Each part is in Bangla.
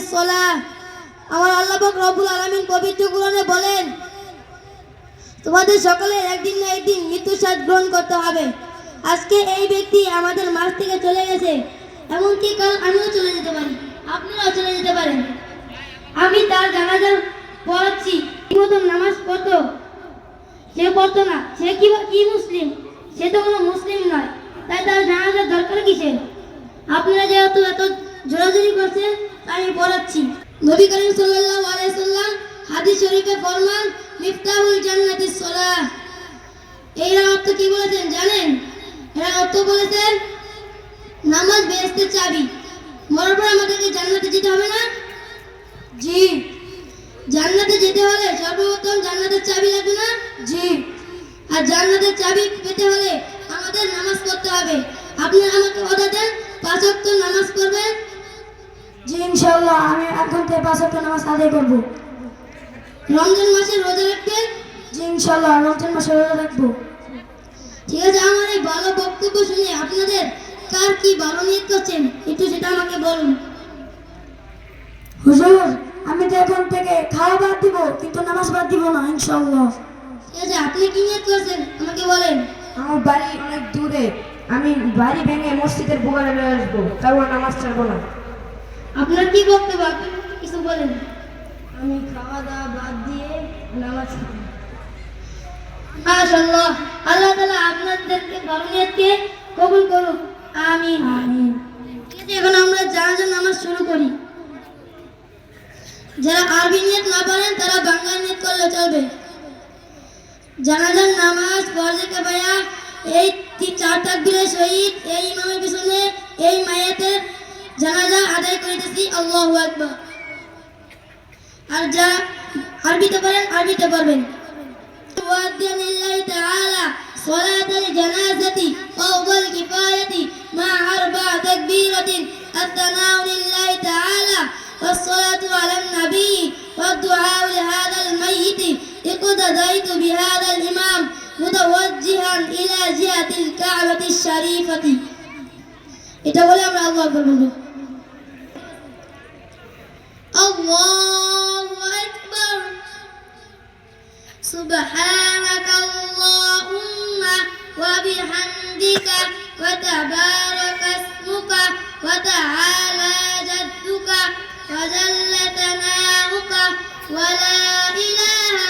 জান্নাতিস আমার আল্লাহ পাক রব্বুল আলামিন পবিত্র কোরআনে বলেন, তোমাদের সকলের একদিন না একদিন মৃত্যু স্বাদ গ্রহণ করতে হবে। আজকে এই ব্যক্তি আমাদের মাঝ থেকে চলে গেছে। এমনকি কাল আমিও চলে যেতে পারি। আপনারাও চলে যেতে পারেন। আমি তার জানাজা পড়াচ্ছি। মতো নামাজ পড়তো। সে পড়তো না। সে কি কি মুসলিম? সে তো কোনো মুসলিম নয়। তাই তার জানাজার দরকার কিসের? আপনারা যেহেতু এত জোরাজোরি করছেন আমি পড়াচ্ছি নবী করিম সাল্লাল্লাহু আলাইহি সাল্লাম হাদিস শরীফে ফরমান মিফতাহুল জান্নাতিস সালাহ। এরা অর্থ কি বলেছেন জানেন? এরা অর্থ বলেছেন নামাজ বেহেশতের চাবি। মরার পর আমাদেরকে জান্নাতে যেতে হবে না? জি। জান্নাতে যেতে হলে সর্বপ্রথম জান্নাতের চাবি লাগবে না? জি। আর জান্নাতের চাবি পেতে হলে আমাদের নামাজ পড়তে হবে। আপনি আমাকে কথা দেন পাঁচ নামাজ পড়বেন জি আমি এখন থেকে পাঁচ নামাজ আদায় করব। রমজান মাসে রোজা রাখবেন জি ইনশাআল্লাহ রমজান মাসে রোজা রাখব। ঠিক আছে আমার এই ভালো বক্তব্য শুনে আপনাদের কার কি ভালো নিয়ত করছেন একটু সেটা আমাকে বলুন। হুজুর আমি তো এখন থেকে খাওয়া বাদ দিব কিন্তু নামাজ বাদ দিব না ইনশাআল্লাহ। ঠিক আছে আপনি কি নিয়ত করছেন আমাকে বলেন। আমার বাড়ি অনেক দূরে আমি বাড়ি ভেঙে মসজিদের বোগানে আসব তারপর নামাজ ছাড়বো না। আপনার কি বক্তব্য আপনি কিছু বলেন। আমি খাওয়া দাওয়া বাদ দিয়ে নামাজ ছাড়বো মাশাআল্লাহ। আল্লাহ তাআলা আপনাদেরকে ভালো কবুল করুক। আমিন। আমিন। এখন আমরা জানাজার নামাজ শুরু করি। যারা আরবি নিয়ত না পারেন তারা বাংলা নিয়ত করলে চলবে। জানাজার নামাজ ফরজে কেফায়া এই চার তাকবীরের সহিত এই ইমামের পিছনে আদায় করিতেছি আল্লাহু আকবার আর যা আরবিতে পারেন আরবিতে পারবেন مؤذن لله تعالى صلاة الجنازة فرض الكفاية مع أربع تكبيرة الثناء لله تعالى والصلاة على النبي والدعاء لهذا الميت اقتديت بهذا الإمام متوجها إلى جهة الكعبة الشريفة এটা বলে আমরা আল্লাহ আকবার বলবো الله أكبر سبحانك اللهم وبحمدك وتبارك اسمك وتعالى جدك وجل ثناؤك ولا إله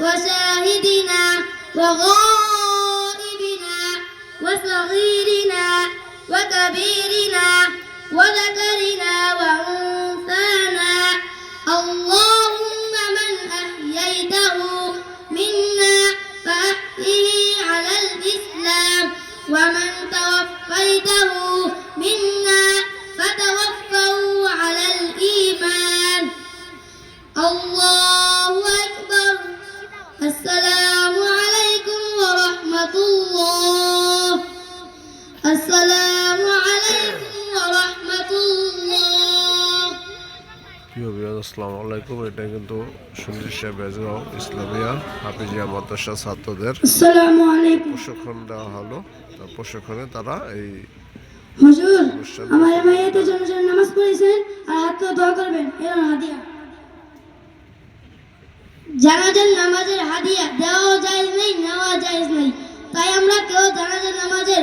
وشاهدنا وغائبنا وصغيرنا وكبيرنا وذكرنا وأنثانا. اللهم من أحييته منا فأحيه على الإسلام ومن توفيته আসসালামু আলাইকুম। এটা কিন্তু সুন্দর সাহেব বেজগাঁও ইসলামিয়া হাফিজিয়া মাদ্রাসা ছাত্রদের প্রশিক্ষণ দেওয়া হলো। তো প্রশিক্ষণে তারা এই হুজুর আমার মায়েতে জন্য জন্য নামাজ পড়েছেন আর হাত তো দোয়া করবেন। এর হাদিয়া। জানাজার নামাজের হাদিয়া দেওয়া যায় নেই নেওয়া যায় নেই। তাই আমরা কেউ জানাজার নামাজের